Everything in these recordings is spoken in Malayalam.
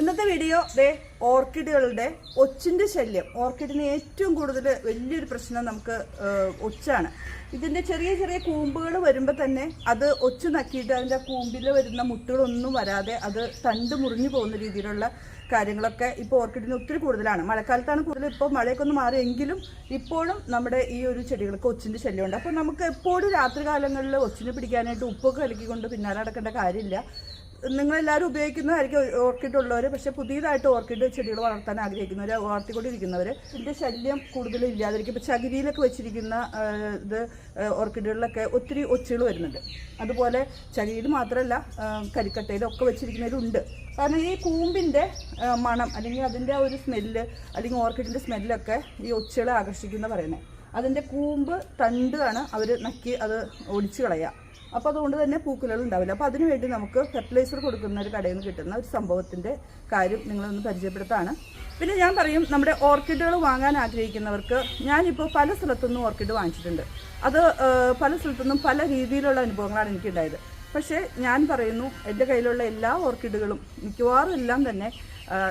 ഇന്നത്തെ വീഡിയോ ദേ ഓർക്കിഡുകളുടെ ഒച്ചിന്റെ ശല്യം. ഓർക്കിഡിന് ഏറ്റവും കൂടുതൽ വലിയൊരു പ്രശ്നം നമുക്ക് ഒച്ചാണ്. ഇതിന്റെ ചെറിയ ചെറിയ കൂമ്പുകൾ വരുമ്പോൾ തന്നെ അത് ഒച്ച് നക്കിയിട്ട് അതിന്റെ കൂമ്പിൽ വരുന്ന മുട്ടുകളൊന്നും വരാതെ അത് തണ്ട് മുറിഞ്ഞു പോകുന്ന രീതിയിലുള്ള കാര്യങ്ങളൊക്കെ ഇപ്പോൾ ഓർക്കിഡിന് ഒത്തിരി കൂടുതലാണ്. മഴക്കാലത്താണ് കൂടുതൽ ഇപ്പോൾ മഴയൊക്കെ ഒന്ന് മാറിയെങ്കിലും ഇപ്പോഴും നമ്മുടെ ഈ ഒരു ചെടികൾക്ക് ഒച്ചിന്റെ ശല്യമുണ്ട്. അപ്പോൾ നമുക്ക് എപ്പോഴും രാത്രി കാലങ്ങളിൽ ഒച്ചിനെ പിടിക്കാനായിട്ട് ഉപ്പൊക്കെ കലക്കിക്കൊണ്ട് പിന്നാലെ നടക്കേണ്ട കാര്യമില്ല. നിങ്ങളെല്ലാവരും ഉപയോഗിക്കുന്നതായിരിക്കും ഓർക്കിഡ് ഉള്ളവർ പക്ഷേ പുതിയതായിട്ട് ഓർക്കിഡ് ചെടികൾ വളർത്താൻ ആഗ്രഹിക്കുന്നവർ വളർത്തിക്കൊണ്ടിരിക്കുന്നവർ ഇതിന്റെ ശല്യം കൂടുതലും ഇല്ലാതിരിക്കും. ഇപ്പോൾ ചകിരിയിലൊക്കെ വെച്ചിരിക്കുന്ന ഇത് ഓർക്കിഡുകളിലൊക്കെ ഒത്തിരി ഒച്ചുകൾ വരുന്നുണ്ട്. അതുപോലെ ചകിരിയിൽ മാത്രമല്ല കരിക്കട്ടയിലൊക്കെ വെച്ചിരിക്കുന്നവരുണ്ട്. കാരണം ഈ കൂമ്പിന്റെ മണം അല്ലെങ്കിൽ അതിന്റെ ഒരു സ്മെല്ല് അല്ലെങ്കിൽ ഓർക്കിഡിന്റെ സ്മെല്ലൊക്കെ ഈ ഒച്ചുകളെ ആകർഷിക്കുന്ന പറയുന്നത് അതിന്റെ കൂമ്പ് തണ്ടാണ് അവർ നക്കി അത് ഒടിച്ചു കളയുക അപ്പോൾ അതുകൊണ്ട് തന്നെ പൂക്കുലകൾ ഉണ്ടാവില്ല. അപ്പോൾ അതിനുവേണ്ടി നമുക്ക് ഫെർട്ടിലൈസർ കൊടുക്കുന്ന ഒരു കടയിൽ നിന്ന് കിട്ടുന്ന ഒരു സംഭവത്തിന്റെ കാര്യം നിങ്ങളൊന്ന് പരിചയപ്പെടുത്താണ്. പിന്നെ ഞാൻ പറയും നമ്മുടെ ഓർക്കിഡുകൾ വാങ്ങാൻ ആഗ്രഹിക്കുന്നവർക്ക് ഞാനിപ്പോൾ പല സ്ഥലത്തുനിന്നും ഓർക്കിഡ് വാങ്ങിച്ചിട്ടുണ്ട്. അത് പല സ്ഥലത്തുനിന്നും പല രീതിയിലുള്ള അനുഭവങ്ങളാണ് എനിക്കുണ്ടായത്. പക്ഷേ ഞാൻ പറയുന്നു എന്റെ കയ്യിലുള്ള എല്ലാ ഓർക്കിഡുകളും മിക്കവാറും എല്ലാം തന്നെ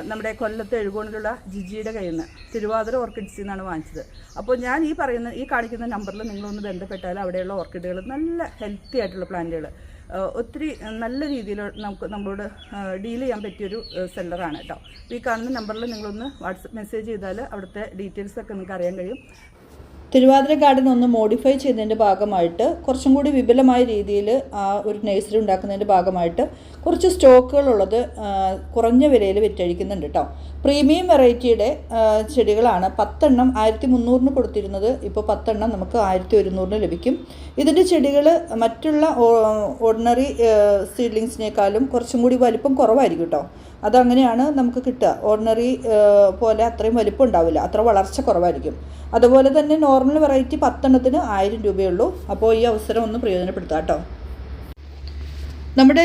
നമ്മുടെ കൊല്ലത്തെ എഴുകോണിലുള്ള ജിജിയുടെ കയ്യിൽ നിന്ന് തിരുവാതിര ഓർക്കിഡ്സിൽ നിന്നാണ് വാങ്ങിച്ചത്. അപ്പോൾ ഞാൻ ഈ പറയുന്ന ഈ കാണിക്കുന്ന നമ്പറിൽ നിങ്ങളൊന്ന് ബന്ധപ്പെട്ടാൽ അവിടെയുള്ള ഓർക്കിഡുകൾ നല്ല ഹെൽത്തി ആയിട്ടുള്ള പ്ലാന്റുകൾ ഒത്തിരി നല്ല രീതിയിൽ നമുക്ക് നമ്മളോട് ഡീൽ ചെയ്യാൻ പറ്റിയൊരു സെല്ലറാണ് കേട്ടോ. ഈ കാണുന്ന നമ്പറിൽ നിങ്ങളൊന്ന് വാട്സപ്പ് മെസ്സേജ് ചെയ്താൽ അവിടുത്തെ ഡീറ്റെയിൽസൊക്കെ നിങ്ങൾക്ക് അറിയാൻ കഴിയും. തിരുവാതിര ഗാർഡൻ ഒന്ന് മോഡിഫൈ ചെയ്യുന്നതിന്റെ ഭാഗമായിട്ട് കുറച്ചും കൂടി വിപുലമായ രീതിയിൽ ആ ഒരു നേഴ്സറി ഉണ്ടാക്കുന്നതിന്റെ ഭാഗമായിട്ട് കുറച്ച് സ്റ്റോക്കുകളുള്ളത് കുറഞ്ഞ വിലയിൽ വിറ്റഴിക്കുന്നുണ്ട് കേട്ടോ പ്രീമിയം വെറൈറ്റിയുടെ ചെടികളാണ്. പത്തെണ്ണം ആയിരത്തി മുന്നൂറിന് കൊടുത്തിരുന്നത്. ഇപ്പോൾ പത്തെണ്ണം നമുക്ക് ആയിരത്തി ഒരുന്നൂറിന് ലഭിക്കും. ഇതിന്റെ ചെടികൾ മറ്റുള്ള ഓർഡിനറി സീഡ്ലിങ്സിനേക്കാളും കുറച്ചും കൂടി വലിപ്പം കുറവായിരിക്കും കേട്ടോ അതങ്ങനെയാണ് നമുക്ക് കിട്ടുക. ഓർഡിനറി പോലെ അത്രയും വലിപ്പം ഉണ്ടാവില്ല. അത്ര വളർച്ച കുറവായിരിക്കും. അതുപോലെ തന്നെ നോർമൽ വെറൈറ്റി പത്തെണ്ണത്തിന് ആയിരം രൂപയുള്ളൂ. അപ്പോൾ ഈ അവസരം ഒന്ന് പ്രയോജനപ്പെടുത്താം കേട്ടോ. നമ്മുടെ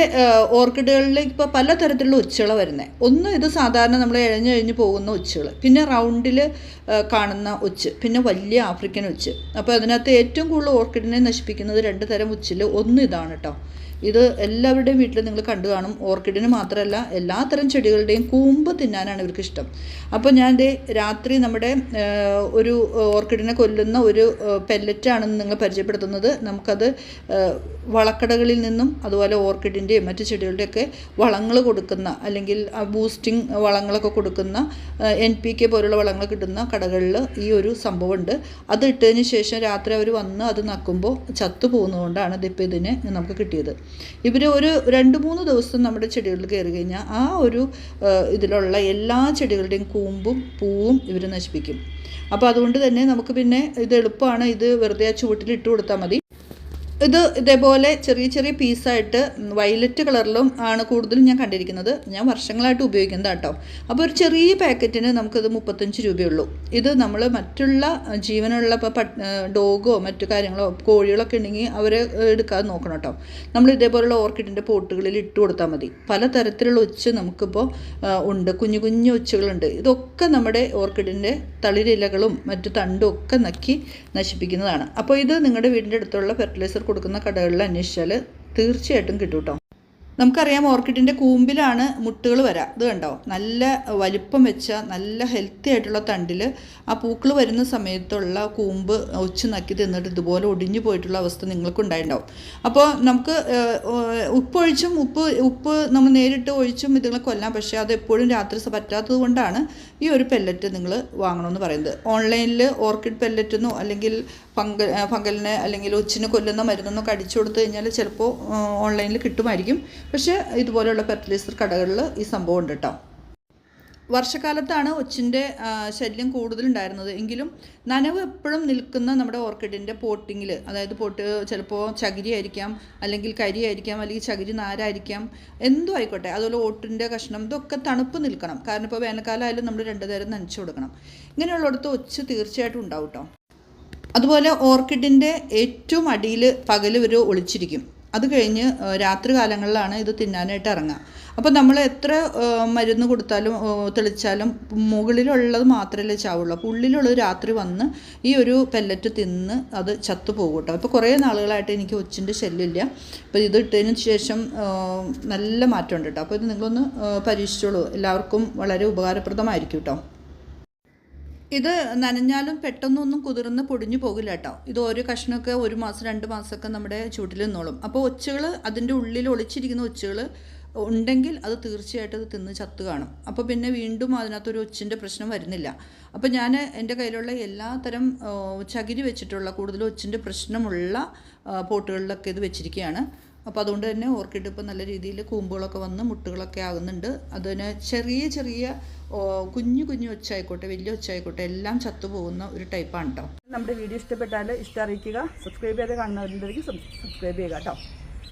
ഓർക്കിഡുകളിൽ ഇപ്പോൾ പലതരത്തിലുള്ള ഉച്ചകൾ വരുന്നത് ഒന്ന് ഇത് സാധാരണ നമ്മൾ ഇഴഞ്ഞു കഴിഞ്ഞ് പോകുന്ന ഉച്ചകൾ പിന്നെ റൗണ്ടിൽ കാണുന്ന ഉച്ച്. പിന്നെ വലിയ ആഫ്രിക്കൻ ഉച്ച്. അപ്പോൾ അതിനകത്ത് ഏറ്റവും കൂടുതൽ ഓർക്കിഡിനെ നശിപ്പിക്കുന്നത് രണ്ട് തരം ഉച്ചിൽ ഒന്ന് ഇതാണ് കേട്ടോ. ഇത് എല്ലാവരുടെയും വീട്ടിൽ നിങ്ങൾ കണ്ടു കാണും. ഓർക്കിഡിന് മാത്രമല്ല എല്ലാ തരം ചെടികളുടെയും കൂമ്പ് തിന്നാനാണ് ഇവർക്ക് ഇഷ്ടം. അപ്പോൾ ഞാൻ ദേ രാത്രി നമ്മുടെ ഒരു ഓർക്കിഡിനെ കൊല്ലുന്ന ഒരു പെല്ലറ്റാണെന്ന് നിങ്ങൾ പരിചയപ്പെടുത്തുന്നത്. നമുക്കത് വളക്കടകളിൽ നിന്നും അതുപോലെ ഓർക്കിഡിന്റെയും മറ്റ് ചെടികളുടെയൊക്കെ വളങ്ങൾ കൊടുക്കുന്ന അല്ലെങ്കിൽ ബൂസ്റ്റിംഗ് വളങ്ങളൊക്കെ കൊടുക്കുന്ന എൻ പി കെ പോലുള്ള വളങ്ങൾ കിട്ടുന്ന കടകളിൽ ഈ ഒരു സംഭവമുണ്ട്. അത് ഇട്ടതിന് ശേഷം രാത്രി അവർ വന്ന് അത് നക്കുമ്പോൾ ചത്തു പോകുന്നതുകൊണ്ടാണ് ഇതിപ്പോൾ ഇതിനെ നമുക്ക് കിട്ടിയത്. ഇവർ ഒരു രണ്ട് മൂന്ന് ദിവസം നമ്മുടെ ചെടികളിൽ കയറി കഴിഞ്ഞാൽ ആ ഒരു ഇതിലുള്ള എല്ലാ ചെടികളുടെയും കൂമ്പും പൂവും ഇവർ നശിപ്പിക്കും. അപ്പോൾ അതുകൊണ്ട് തന്നെ നമുക്ക് പിന്നെ ഇത് എളുപ്പമാണ് ഇത് വെറുതെ ആ ചുവട്ടിൽ ഇട്ട് കൊടുത്താൽ മതി. ഇത് ഇതേപോലെ ചെറിയ ചെറിയ പീസായിട്ട് വയലറ്റ് കളറിലും ആണ് കൂടുതലും ഞാൻ കണ്ടിരിക്കുന്നത്. ഞാൻ വർഷങ്ങളായിട്ട് ഉപയോഗിക്കുന്നത് കേട്ടോ അപ്പോൾ ഒരു ചെറിയ പാക്കറ്റിന് നമുക്കിത് മുപ്പത്തഞ്ച് രൂപയുള്ളൂ. ഇത് നമ്മൾ മറ്റുള്ള ജീവനുള്ള ഇപ്പോൾ പട്ട് ഡോഗോ മറ്റു കാര്യങ്ങളോ കോഴികളൊക്കെ ഉണ്ടെങ്കിൽ അവരെ എടുക്കാതെ നോക്കണം കേട്ടോ നമ്മൾ ഇതേപോലുള്ള ഓർക്കിഡിന്റെ പോട്ടുകളിൽ ഇട്ട് കൊടുത്താൽ മതി. പല തരത്തിലുള്ള ഒച്ച് നമുക്കിപ്പോൾ ഉണ്ട്. കുഞ്ഞു കുഞ്ഞു ഒച്ചുകളുണ്ട്. ഇതൊക്കെ നമ്മുടെ ഓർക്കിഡിന്റെ തളിരിലകളും മറ്റു തണ്ടും ഒക്കെ നക്കി നശിപ്പിക്കുന്നതാണ്. അപ്പോൾ ഇത് നിങ്ങളുടെ വീടിന്റെ അടുത്തുള്ള ഫെർട്ടിലൈസർ കൊടുക്കുന്ന കടകളിൽ അന്വേഷിച്ചാൽ തീർച്ചയായിട്ടും കിട്ടും കേട്ടോ നമുക്കറിയാം ഓർക്കിഡിന്റെ കൂമ്പിലാണ് മുട്ടുകൾ വരാം. ഇത് കണ്ടോ? നല്ല വലിപ്പം വെച്ച നല്ല ഹെൽത്തി ആയിട്ടുള്ള തണ്ടിൽ ആ പൂക്കൾ വരുന്ന സമയത്തുള്ള കൂമ്പ് ഒച്ചു നക്കി തിന്നിട്ട് ഇതുപോലെ ഒടിഞ്ഞു പോയിട്ടുള്ള അവസ്ഥ നിങ്ങൾക്കുണ്ടായിട്ടുണ്ടാവും അപ്പോൾ നമുക്ക് ഉപ്പൊഴിച്ചും ഉപ്പ് ഉപ്പ് നമ്മൾ നേരിട്ട് ഒഴിച്ചും ഇതുങ്ങളെ കൊല്ലാം. പക്ഷേ അത് എപ്പോഴും രാത്രി പറ്റാത്തത് കൊണ്ടാണ് ഈ ഒരു പെല്ലറ്റ് നിങ്ങൾ വാങ്ങണമെന്ന് പറയുന്നത്. ഓൺലൈനിൽ ഓർക്കിഡ് പെല്ലറ്റെന്നോ അല്ലെങ്കിൽ ഫംഗ ഫംഗലിനെ അല്ലെങ്കിൽ ഒച്ചിന് കൊല്ലുന്ന മരുന്നൊക്കെ അടിച്ചു കൊടുത്തു കഴിഞ്ഞാൽ ചിലപ്പോൾ ഓൺലൈനിൽ കിട്ടുമായിരിക്കും. പക്ഷേ ഇതുപോലെയുള്ള ഫെർട്ടിലൈസർ കടകളിൽ ഈ സംഭവം ഉണ്ട് കേട്ടോ വർഷക്കാലത്താണ് ഒച്ചിന്റെ ശല്യം കൂടുതലുണ്ടായിരുന്നത്. എങ്കിലും നനവ് എപ്പോഴും നിൽക്കുന്ന നമ്മുടെ ഓർക്കിഡിന്റെ പോട്ടിങ്ങിൽ അതായത് പോട്ട് ചിലപ്പോൾ ചകിരി ആയിരിക്കാം അല്ലെങ്കിൽ കരി ആയിരിക്കാം അല്ലെങ്കിൽ ചകിരി നാരായിരിക്കാം എന്തോ ആയിക്കോട്ടെ അതുപോലെ ഓട്ടിന്റെ കഷ്ണം ഇതൊക്കെ തണുപ്പ് നിൽക്കണം. കാരണം ഇപ്പോൾ വേനൽക്കാലമായാലും നമ്മൾ രണ്ടു നേരം നനച്ചു കൊടുക്കണം. ഇങ്ങനെയുള്ളിടത്ത് ഒച്ച് തീർച്ചയായിട്ടും ഉണ്ടാവും കേട്ടോ അതുപോലെ ഓർക്കിഡിന്റെ ഏറ്റവും അടിയിൽ പകൽ ഒരു ഒളിച്ചിരിക്കും. അത് കഴിഞ്ഞ് രാത്രി കാലങ്ങളിലാണ് ഇത് തിന്നാനായിട്ട് ഇറങ്ങുക. അപ്പോൾ നമ്മൾ എത്ര മരുന്ന് കൊടുത്താലും തെളിച്ചാലും മുകളിലുള്ളത് മാത്രമല്ലേ ചാവുള്ളൂ. അപ്പോൾ ഉള്ളിലുള്ളത് രാത്രി വന്ന് ഈ ഒരു പെല്ലറ്റ് തിന്ന് അത് ചത്തുപോകും കേട്ടോ. അപ്പോൾ കുറേ നാളുകളായിട്ട് എനിക്ക് ഒച്ചിന്റെ ശല്യമില്ല. അപ്പോൾ ഇത് ഇട്ടതിന് ശേഷം നല്ല മാറ്റമുണ്ട് കേട്ടോ. അപ്പോൾ ഇത് നിങ്ങളൊന്ന് പരീക്ഷിച്ചോളൂ. എല്ലാവർക്കും വളരെ ഉപകാരപ്രദമായിരിക്കും കേട്ടോ. ഇത് നനഞ്ഞാലും പെട്ടെന്നൊന്നും കുതിർന്ന് പൊടിഞ്ഞു പോകില്ല കേട്ടോ. ഇത് ഓരോ കഷ്ണമൊക്കെ ഒരു മാസം രണ്ട് മാസമൊക്കെ നമ്മുടെ ചൂട്ടിൽ നിന്നോളും. അപ്പോൾ ഒച്ചകൾ അതിന്റെ ഉള്ളിൽ ഒളിച്ചിരിക്കുന്ന ഒച്ചകൾ ഉണ്ടെങ്കിൽ അത് തീർച്ചയായിട്ടും അത് തിന്ന് ചത്തു കാണും. അപ്പോൾ പിന്നെ വീണ്ടും അതിനകത്തൊരു ഒച്ചിന്റെ പ്രശ്നം വരുന്നില്ല. അപ്പോൾ ഞാൻ എന്റെ കയ്യിലുള്ള എല്ലാ തരം ചകിരി വെച്ചിട്ടുള്ള കൂടുതലും ഒച്ചിന്റെ പ്രശ്നമുള്ള പോട്ടുകളിലൊക്കെ ഇത് വെച്ചിരിക്കുകയാണ്. അപ്പോൾ അതുകൊണ്ട് തന്നെ ഓർക്കിഡ് ഇപ്പോൾ നല്ല രീതിയിൽ കൂമ്പുകളൊക്കെ വന്ന് മുട്ടുകളൊക്കെ ആകുന്നുണ്ട്. അതിന് ചെറിയ ചെറിയ കുഞ്ഞു കുഞ്ഞു ഒച്ചായിക്കോട്ടെ വലിയ ഒച്ചായിക്കോട്ടെ എല്ലാം ചത്തുപോകുന്ന ഒരു ടൈപ്പാണ് കേട്ടോ നമ്മുടെ വീഡിയോ ഇഷ്ടപ്പെട്ടാൽ ഇഷ്ടം അറിയിക്കുക. സബ്സ്ക്രൈബ് ചെയ്ത് കാണുന്നവരുണ്ടെങ്കിൽ സബ്സ്ക്രൈബ് ചെയ്യുക കേട്ടോ